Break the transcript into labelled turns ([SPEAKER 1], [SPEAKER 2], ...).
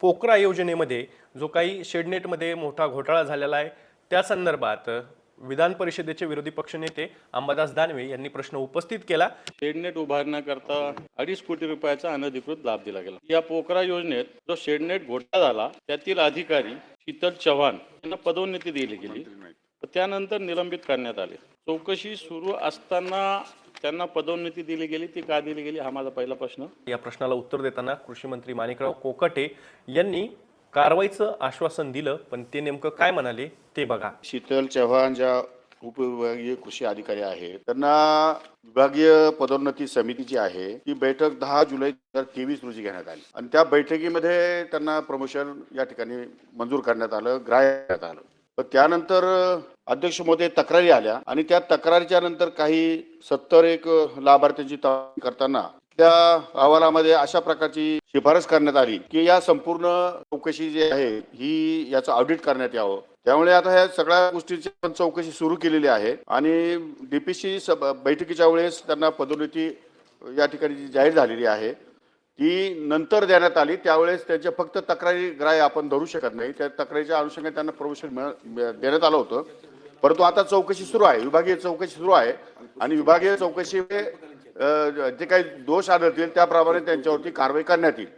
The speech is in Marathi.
[SPEAKER 1] पोकरा योजनेमध्ये जो काही शेडनेटमध्ये मोठा घोटाळा झालेला आहे त्या संदर्भात विधान परिषदेचे विरोधी पक्षनेते अंबादास दानवे यांनी प्रश्न उपस्थित केला.
[SPEAKER 2] शेडनेट उभारण्याकरता अडीच कोटी रुपयाचा अनधिकृत लाभ दिला गेला. या पोकरा योजनेत जो शेडनेट घोटाळा झाला त्यातील अधिकारी शीतल चव्हाण यांना पदोन्नती दिली गेली. त्यानंतर निलंबित करण्यात आले. चौकशी सुरू असताना त्यांना पदोन्नती दिली गेली ती का दिली गेली हा माझा पहिला प्रश्न.
[SPEAKER 1] या प्रश्नाला उत्तर देताना कृषी मंत्री माणिकराव कोकाटे यांनी कारवाईचं आश्वासन दिलं पण ते नेमकं काय म्हणाले ते बघा.
[SPEAKER 3] शीतल चव्हाण ज्या उपविभागीय कृषी अधिकारी आहेत त्यांना विभागीय पदोन्नती समिती जी आहे. ती बैठक दहा जुलै दोन हजार तेवीस रोजी घेण्यात आली. आणि त्या बैठकीमध्ये त्यांना प्रमोशन या ठिकाणी मंजूर करण्यात आलं ग्राह्य करण्यात आलं. पण त्यानंतर अध्यक्ष मोदी तक्रारी आल्या आणि त्या तक्रारीच्या नंतर काही सत्तर एक लाभार्थ्यांची करताना त्या अहवालामध्ये अशा प्रकारची शिफारस करण्यात आली की या संपूर्ण चौकशी जी आहे ही याचं ऑडिट करण्यात यावं. त्यामुळे आता ह्या सगळ्या गोष्टीची पण चौकशी सुरू केलेली आहे आणि डीपीसी बैठकीच्या वेळेस त्यांना पदोन्नती या ठिकाणी जाहीर झालेली आहे ती नंतर देण्यात आली. त्यावेळेस त्यांच्या फक्त तक्रारी ग्राह्य आपण धरू शकत नाही. त्या तक्रारीच्या अनुषंगाने त्यांना प्रमोशन मिळ- देण्यात आलं होतं. परंतु आता चौकशी सुरू आहे. विभागीय चौकशी सुरू आहे. आणि विभागीय चौकशी जे काही दोष आढळतील त्याप्रमाणे त्यांच्यावरती कारवाई करण्यात येईल.